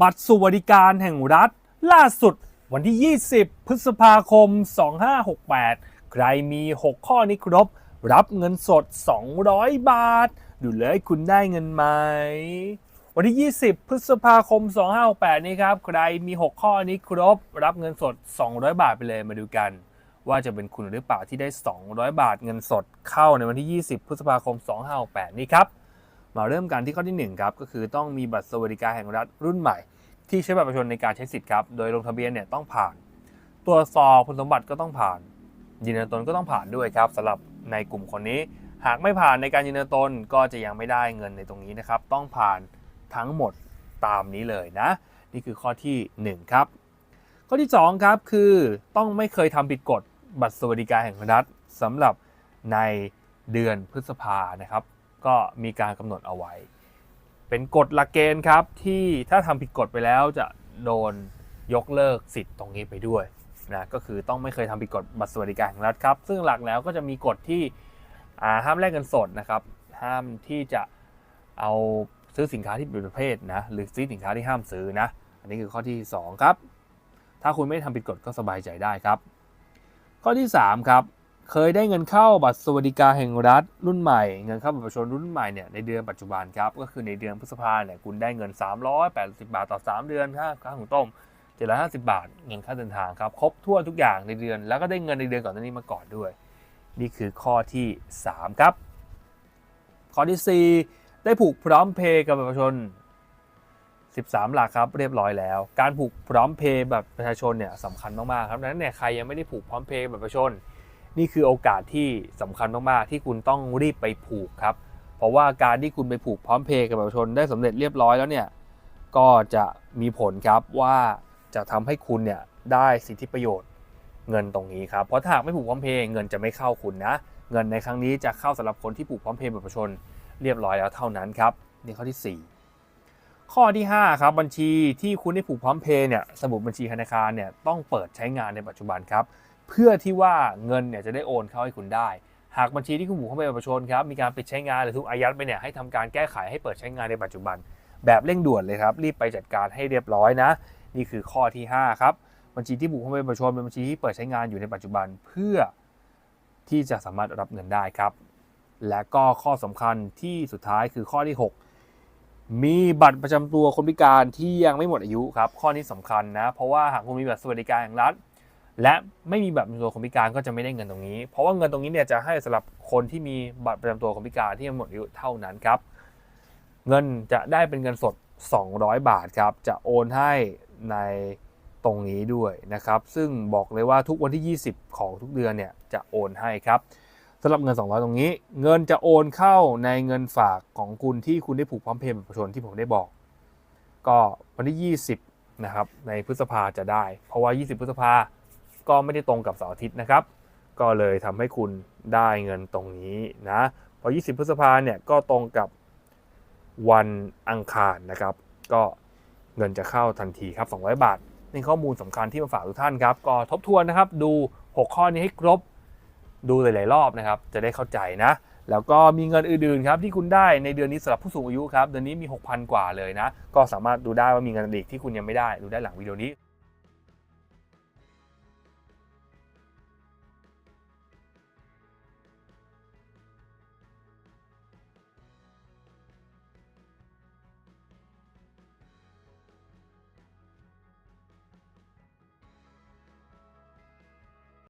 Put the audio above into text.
บัตรสวัสดิการแห่งรัฐ ล่าสุดวันที่ 20 พฤษภาคม 2568 ใครมี 6 ข้อนี้ครบ รับเงินสด 200 บาท ดูเลยคุณได้เงินไหม วันที่ 20 พฤษภาคม 2568 นี้ครับ ใครมี 6 ข้อนี้ครบ รับเงินสด 200 บาทไปเลยมาดูกัน ว่าจะเป็นคุณหรือเปล่าที่ได้ 200 บาทเงินสดเข้าในวันที่ 20 พฤษภาคม 2568 นี้ครับ มาเริ่มกันที่ข้อที่1ครับก็คือต้องมีบัตรสวัสดิการแห่งรัฐรุ่นใหม่ ที่ใช้บัตรประชาชนในการใช้สิทธิ์ครับโดยลงทะเบียนเนี่ยต้องผ่านตรวสอบคุณสมบัติก็ต้องผ่าน ยืนยันตนก็ต้องผ่านด้วยครับสำหรับในกลุ่มคนนี้ หากไม่ผ่านในการยืนยันตนก็จะยังไม่ได้เงินในตรงนี้นะครับต้องผ่านทั้งหมดตามนี้เลยนะ นี่คือข้อที่ 1 ครับ ข้อที่ 2 ครับคือต้องไม่เคยทำผิดกฎบัตรสวัสดิการแห่งรัฐสำหรับในเดือนพฤษภานะครับ ก็มีการกำหนดเอาไว้ เป็นกฎหลักเกณฑ์ครับที่ถ้าทำผิดกฎไปแล้วจะโดนยกเลิกสิทธิ์ตรงนี้ไปด้วยนะก็คือต้องไม่เคยทำผิดกฎบัตรสวัสดิการแห่งรัฐครับ ซึ่งหลักแล้วก็จะมีกฎที่ห้ามแลกเงินสดนะครับห้ามที่จะเอาซื้อสินค้าที่เป็นประเภทนะหรือซื้อสินค้าที่ห้ามซื้อนะ อันนี้คือข้อที่ 2 ครับ ถ้าคุณไม่ทำผิดกฎก็สบายใจได้ครับ ข้อที่ 3 ครับ เคยได้เงินเข้าบัตรสวัสดิการแห่งรัฐรุ่นใหม่ เงินเข้าบัตรประชาชนรุ่นใหม่เนี่ยในเดือนปัจจุบันครับ ก็คือในเดือนพฤษภาเนี่ยคุณได้เงิน 380 บาทต่อ 3 เดือนค่าค่าของต้ม750 บาท เงินค่าเดินทางครับ ครบทั่วทุกอย่างในเดือน แล้วก็ได้เงินในเดือนก่อนหน้านี้มาก่อนด้วย นี่คือข้อที่ 3 ครับ ข้อที่ 4 ได้ผูกพร้อมเพย์กับประชาชน 13 หลักครับเรียบร้อยแล้ว การผูกพร้อมเพย์แบบประชาชนเนี่ยสำคัญมากๆครับดังนั้นเนี่ยใครยังไม่ได้ผูกพร้อมเพย์แบบประชาชน นี่คือโอกาสที่สำคัญมากๆ ที่คุณต้องรีบไปผูกครับ เพราะว่าการที่คุณไปผูกพร้อมเพย์กับประชาชนได้สำเร็จเรียบร้อยแล้วเนี่ย ก็จะมีผลครับว่าจะทำให้คุณเนี่ยได้สิทธิประโยชน์เงินตรงนี้ครับ เพราะถ้าหากไม่ผูกพร้อมเพย์เงินจะไม่เข้าคุณนะ เงินในครั้งนี้จะเข้าสำหรับคนที่ผูกพร้อมเพย์แบบประชาชนเรียบร้อยแล้วเท่านั้นครับนี่ข้อที่ 4 ข้อที่ 5 ครับบัญชีที่คุณได้ผูกพร้อมเพย์เนี่ยสมุดบัญชีธนาคารเนี่ยต้องเปิดใช้งานในปัจจุบันครับ เพื่อที่ว่าเงินเนี่ยจะได้โอนเข้าให้คุณได้ หากบัญชีที่คุณผูเข้าไปประชาชนครับมีการปิดใช้งานหรือถูกอายัดไปเนี่ยให้ทำการแก้ไขให้เปิดใช้งานในปัจจุบัน แบบเร่งด่วนเลยครับ รีบไปจัดการให้เรียบร้อยนะ นี่คือข้อที่ 5 ครับ บัญชีที่ผูกเข้าไปประชาชนเป็นบัญชีที่เปิดใช้งานอยู่ในปัจจุบันเพื่อที่จะสามารถรับเงินได้ครับ และก็ข้อสำคัญที่สุดท้ายคือข้อที่ 6 มีบัตรประจำตัวคนพิการที่ยังไม่หมดอายุครับ ข้อนี้สำคัญนะ เพราะว่าหากคุณมีบัตรสวัสดิการแห่งรัฐ และไม่มีบัตรประจำตัวคนพิการก็จะไม่ได้เงินตรงนี้ เพราะว่าเงินตรงนี้เนี่ยจะให้สำหรับคนที่มีบัตรประจำตัวคนพิการที่หมดอายุเท่านั้นครับ เงินจะได้เป็นเงินสด 200 บาทครับ จะโอนให้ในตรงนี้ด้วยนะครับ ซึ่งบอกเลยว่าทุกวันที่ 20 ของทุกเดือนเนี่ยจะโอนให้ครับสำหรับเงิน 200 ตรงนี้ เงินจะโอนเข้าในเงินฝากของคุณที่คุณได้ผูกพร้อมเพย์บัตรประชาชนที่ผมได้บอก ก็วันที่ 20 นะครับ ในพฤษภาจะได้ เพราะว่า 20 พฤษภา ก็ไม่ได้ตรงกับเสาร์อาทิตย์นะครับ ก็เลยทำให้คุณได้เงินตรงนี้นะพอ 20 พฤษภาเนี่ยก็ตรงกับวันอังคารนะครับ ก็เงินจะเข้าทันทีครับ 200 บาทนี่ข้อมูลสำคัญที่มาฝากทุกท่านครับ ก็ทบทวนนะครับ ดู 6 ข้อนี้ให้ครบ ดูหลาย ๆ รอบนะครับ จะได้เข้าใจนะ แล้วก็มีเงินอื่น ๆ ครับ ที่คุณได้ในเดือนนี้สำหรับผู้สูงอายุครับ เดือนนี้มี 6,000 กว่าเลยนะ ก็สามารถดูได้ว่ามีเงินอีกที่คุณยังไม่ได้ ดูได้หลังวิดีโอนี้